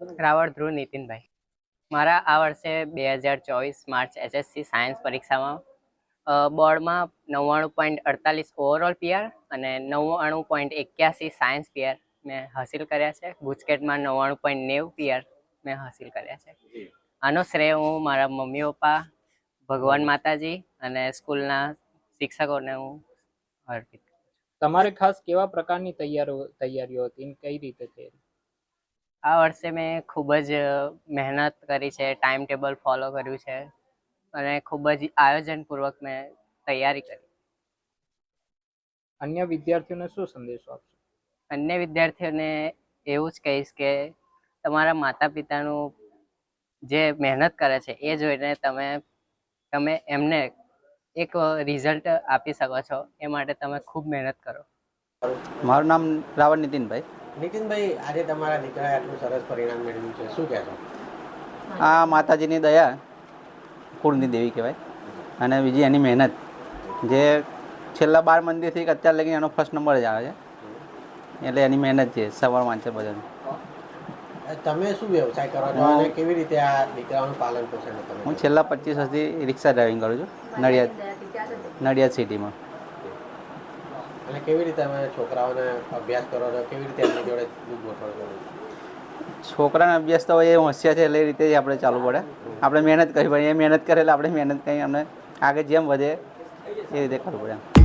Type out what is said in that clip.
રાવળ ધ્રુવ નીતિનભાઈ. મારા આ વર્ષે બે હજાર ચોવીસ માર્ચ એસએસસી સાયન્સ પરીક્ષામાં બોર્ડમાં નવ્વાણું પોઈન્ટ અડતાલીસ ઓવરઓલ પીઆર અને નવ્વાણું પોઈન્ટ એક્યાસી સાયન્સ પીઆર મેં હાસિલ કર્યા છે. ગુજકેટમાં નવ્વાણું પોઈન્ટ નેવું પીઆર મેં હાસિલ કર્યા છે. આનો શ્રેય હું મારા મમ્મી, પપ્પા, ભગવાન માતાજી અને સ્કૂલના શિક્ષકોને હું અર્પિત તમારે ખાસ કેવા પ્રકારની તૈયારીઓ તૈયારીઓ હતી કઈ રીતે તૈયારી આ વર્ષે મેં ખૂબ જ મહેનત કરી છે ટાઈમ ટેબલ ફોલો કર્યું છે અને ખૂબ જ આયોજનપૂર્વક મેં તૈયારી કરી. અન્ય વિદ્યાર્થીઓને શું સંદેશો આપશો? અન્ય વિદ્યાર્થીઓને એવું જ કહીશ કે તમારા માતા પિતાનું જે મહેનત કરે છે એ જોઈને તમે તમે એમને એક રિઝલ્ટ આપી શકો છો એ માટે તમે ખૂબ મહેનત કરો. મારું નામ રાવણ નીતિનભાઈ. નીતિનભાઈ આજે તમારા દીકરાએ આટલું સરસ પરિણામ મેળવ્યું છે. શું કહેશો? આ માતાજીની દયા કુળની દેવી કહેવાય. અને બીજી એની મહેનત. જે છેલ્લા બાર મંદિરથી અત્યાર લગી એનો ફર્સ્ટ નંબર જ આવે છે. એટલે એની મહેનત છે સવાર વાંચે ભજન તમે શું વ્યવસાય કરો છો અને કેવી રીતે આ દીકરાઓનું પાલન પોષણ હું છેલ્લા પચીસ વર્ષથી રિક્ષા ડ્રાઇવિંગ કરું છું નડિયાદ નડિયાદ સિટીમાં. અને કેવી રીતે તમે છોકરાઓને અભ્યાસ કરો છો? કેવી રીતે એમની જોડે ગોઠવણ કરો છો? અભ્યાસ તો એ હોશિયાર છે, એટલે એ રીતે જ આપણે ચાલુ પડે. આપણે મહેનત કરવી પડે એ મહેનત કરે એટલે આપણે મહેનત કરી અમને આગળ જેમ વધે એ રીતે કરવું પડે એમ.